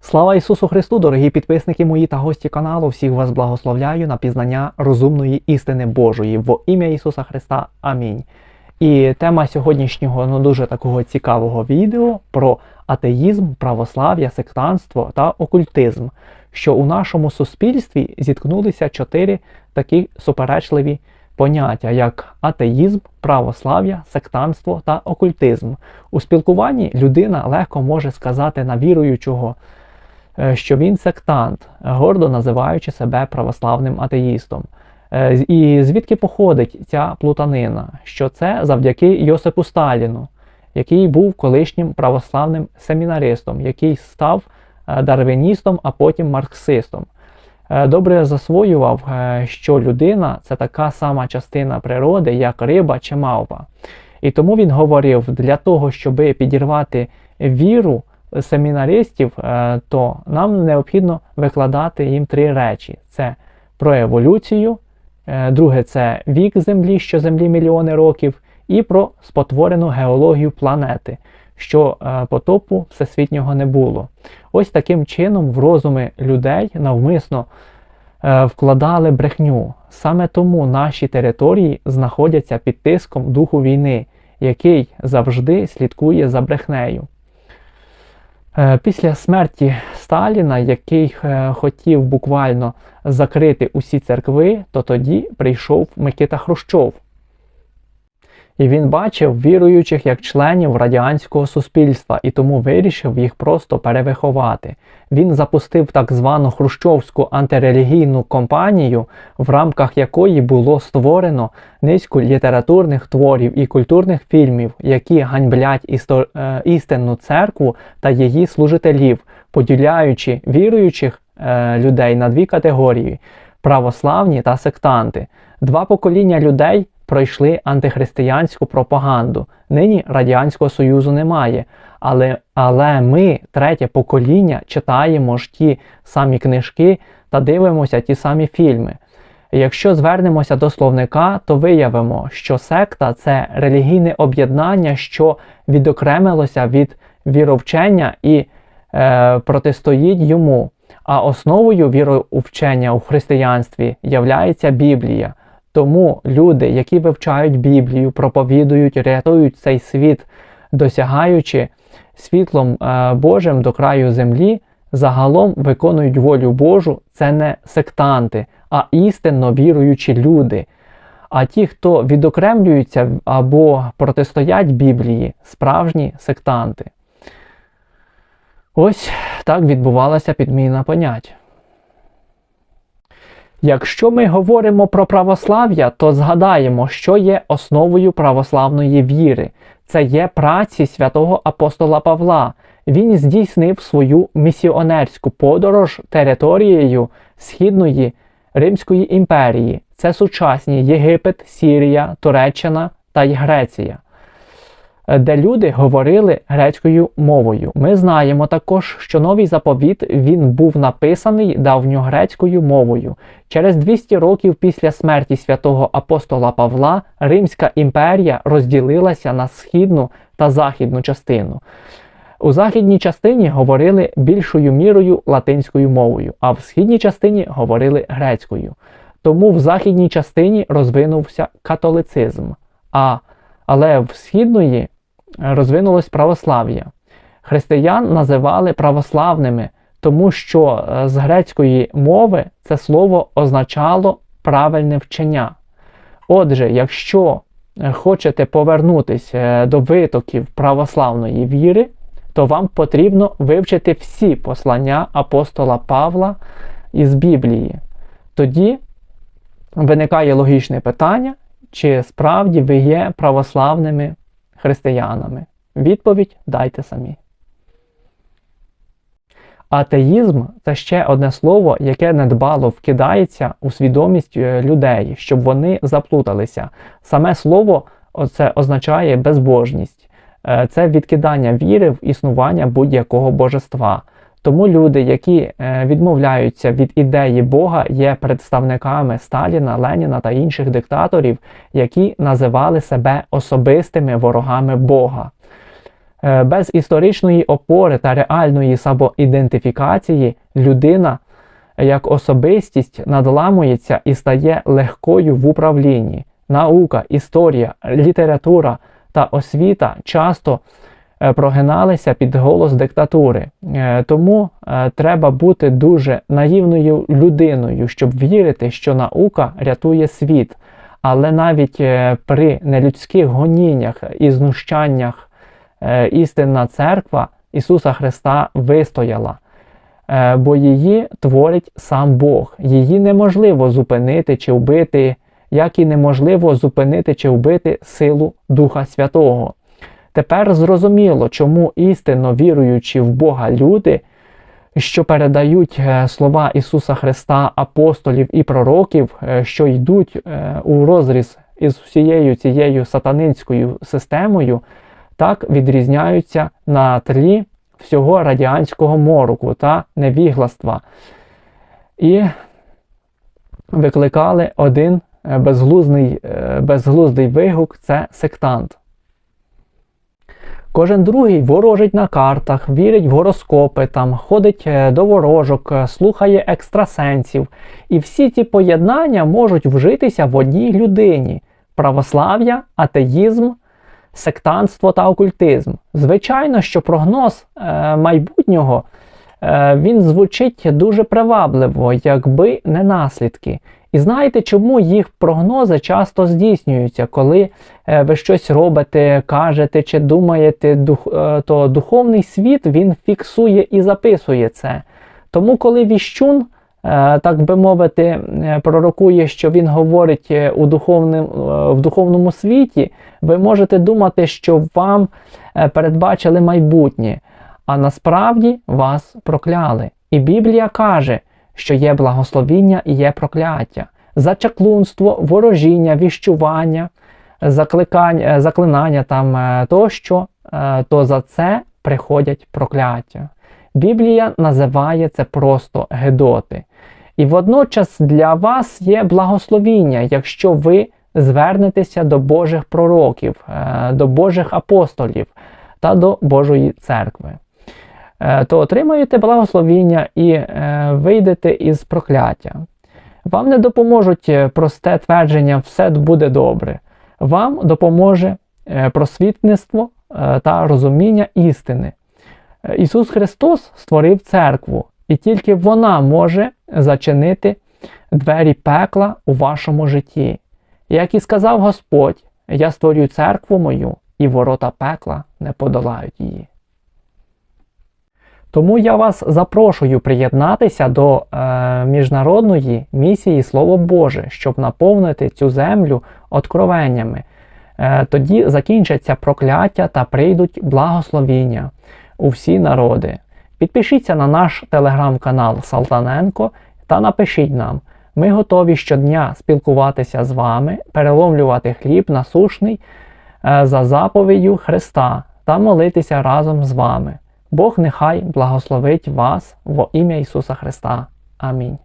Слава Ісусу Христу, дорогі підписники мої та гості каналу. Всіх вас благословляю на пізнання розумної істини Божої в ім'я Ісуса Христа. Амінь. І тема сьогоднішнього ну дуже такого цікавого відео про атеїзм, православ'я, сектантство та окультизм, що у нашому суспільстві зіткнулися чотири такі суперечливі поняття, як атеїзм, православ'я, сектантство та окультизм. У спілкуванні людина легко може сказати на віруючого, що він сектант, гордо називаючи себе православним атеїстом. Е, І звідки походить ця плутанина? Що це завдяки Йосипу Сталіну, який був колишнім православним семінаристом, який став е, дарвиністом, а потім марксистом. Е, Добре засвоював, е, що людина це така сама частина природи, як риба чи мавпа. І тому він говорив, для того, щоб підірвати віру семінаристів, е, то нам необхідно викладати їм три речі: це про еволюцію, е, друге це вік Землі, що Землі мільйони років, і про спотворену геологію планети, що е, потопу всесвітнього не було. Ось таким чином в розуми людей навмисно вкладали брехню. Саме тому наші території знаходяться під тиском духу війни, який завжди слідкує за брехнею. Е, Після смерті Сталіна, який е, хотів буквально закрити усі церкви, то тоді прийшов Микита Хрущов. І він бачив віруючих як членів радянського суспільства і тому вирішив їх просто перевиховати. Він запустив так звану хрущовську антирелігійну кампанію, в рамках якої було створено низку літературних творів і культурних фільмів, які ганьблять істо- е, істинну церкву та її служителів, поділяючи віруючих е, людей на дві категорії православні та сектанти. Два покоління людей пройшли антихристиянську пропаганду. Нині Радянського Союзу немає. Але, але ми, третє покоління, читаємо ж ті самі книжки та дивимося ті самі фільми. Якщо звернемося до словника, то виявимо, що секта це релігійне об'єднання, що відокремилося від віровчення і е, протистоїть йому. А основою віровчення у християнстві являється Біблія. Тому люди, які вивчають Біблію, проповідують, рятують цей світ, досягаючи світлом е, Божим до краю землі, загалом виконують волю Божу, це не сектанти, а істинно віруючі люди. А ті, хто відокремлюються або протистоять Біблії, справжні сектанти. Ось так відбувалася підміна понять. Якщо ми говоримо про православ'я, то згадаємо, що є основою православної віри. Це є праці святого апостола Павла. Він здійснив свою місіонерську подорож територією Східної Римської імперії. Це сучасні Єгипет, Сірія, Туреччина та й Греція де люди говорили грецькою мовою. Ми знаємо також, що новий заповіт він був написаний давньогрецькою мовою. Через 200 років після смерті святого апостола Павла Римська імперія розділилася на східну та західну частину. У західній частині говорили більшою мірою латинською мовою, а в східній частині говорили грецькою. Тому в західній частині розвинувся католицизм. А але в східної розвинулось православ'я. Християн називали православними, тому що е, з грецької мови це слово означало правильне вчення. Отже, якщо е, хочете повернутися е, до витоків православної віри, то вам потрібно вивчити всі послання апостола Павла із Біблії. Тоді виникає логічне питання, чи справді ви є православними християнами? Відповідь дайте самі. Атеїзм це ще одне слово, яке недбало вкидається у свідомість е, людей, щоб вони заплуталися. Саме слово це означає безбожність, Е, це відкидання віри в існування будь-якого божества. Тому люди, які е, відмовляються від ідеї Бога, є представниками Сталіна, Леніна та інших диктаторів, які називали себе особистими ворогами Бога. Е, без історичної опори та реальної самоідентифікації людина як особистість надламується і стає легкою в управлінні. Наука, історія, література та освіта часто прогиналися під голос диктатури. Е, тому треба бути дуже наївною людиною, щоб вірити, що наука рятує світ. Але навіть при нелюдських гоніннях і знущаннях Е, істинна церква Ісуса Христа вистояла, е, бо її творить сам Бог. Її неможливо зупинити чи вбити, як і неможливо зупинити чи вбити силу Духа Святого. Тепер зрозуміло, чому істинно віруючи в Бога люди, що передають е, слова Ісуса Христа, апостолів і пророків, що йдуть у розріз із всією цією сатанинською системою, так відрізняються на тлі всього радіанського мороку та невігластва. І викликали один е, безглуздий, е, безглуздий вигук це сектант. Кожен другий ворожить на картах, вірить в гороскопи, там, ходить е, до ворожок, слухає екстрасенсів. І всі ці поєднання можуть вжитися в одній людині: православ'я, атеїзм, сектантство та окультизм. Звичайно, що прогноз е, майбутнього е, він звучить дуже привабливо, якби не наслідки. І знаєте, чому їх прогнози часто здійснюються, коли е, ви щось робите, кажете чи думаєте, е, то духовний світ він фіксує і записує це. Тому, коли віщун Е, так би мовити, пророкує, що він говорить у духовним, в духовному світі, ви можете думати, що вам передбачили майбутнє, а насправді вас прокляли. І Біблія каже, що є благословіння і є прокляття, зачаклунство, ворожіння, віщування, закликання, заклинання там тощо, то за це приходять прокляття. Біблія називає це просто Гедоти. І водночас для вас є благословіння, якщо ви звернетеся до Божих пророків, е, до Божих апостолів та до Божої церкви. Е, то отримаєте благословіння і е, вийдете із прокляття. Вам не допоможуть просте твердження, все буде добре. Вам допоможе просвітництво та розуміння істини. Ісус Христос створив церкву, і тільки вона може зачинити двері пекла у вашому житті. Як і сказав Господь, я створюю церкву мою, і ворота пекла не подолають її. Тому я вас запрошую приєднатися до е, міжнародної місії Слово Боже, щоб наповнити цю землю откровеннями. Е, тоді закінчаться прокляття та прийдуть благословіння у всі народи. Підпишіться на наш телеграм-канал Салтаненко та напишіть нам. Ми готові щодня спілкуватися з вами, переломлювати хліб насушний е, за заповіддю Христа та молитися разом з вами. Бог нехай благословить вас во ім'я Ісуса Христа. Амінь.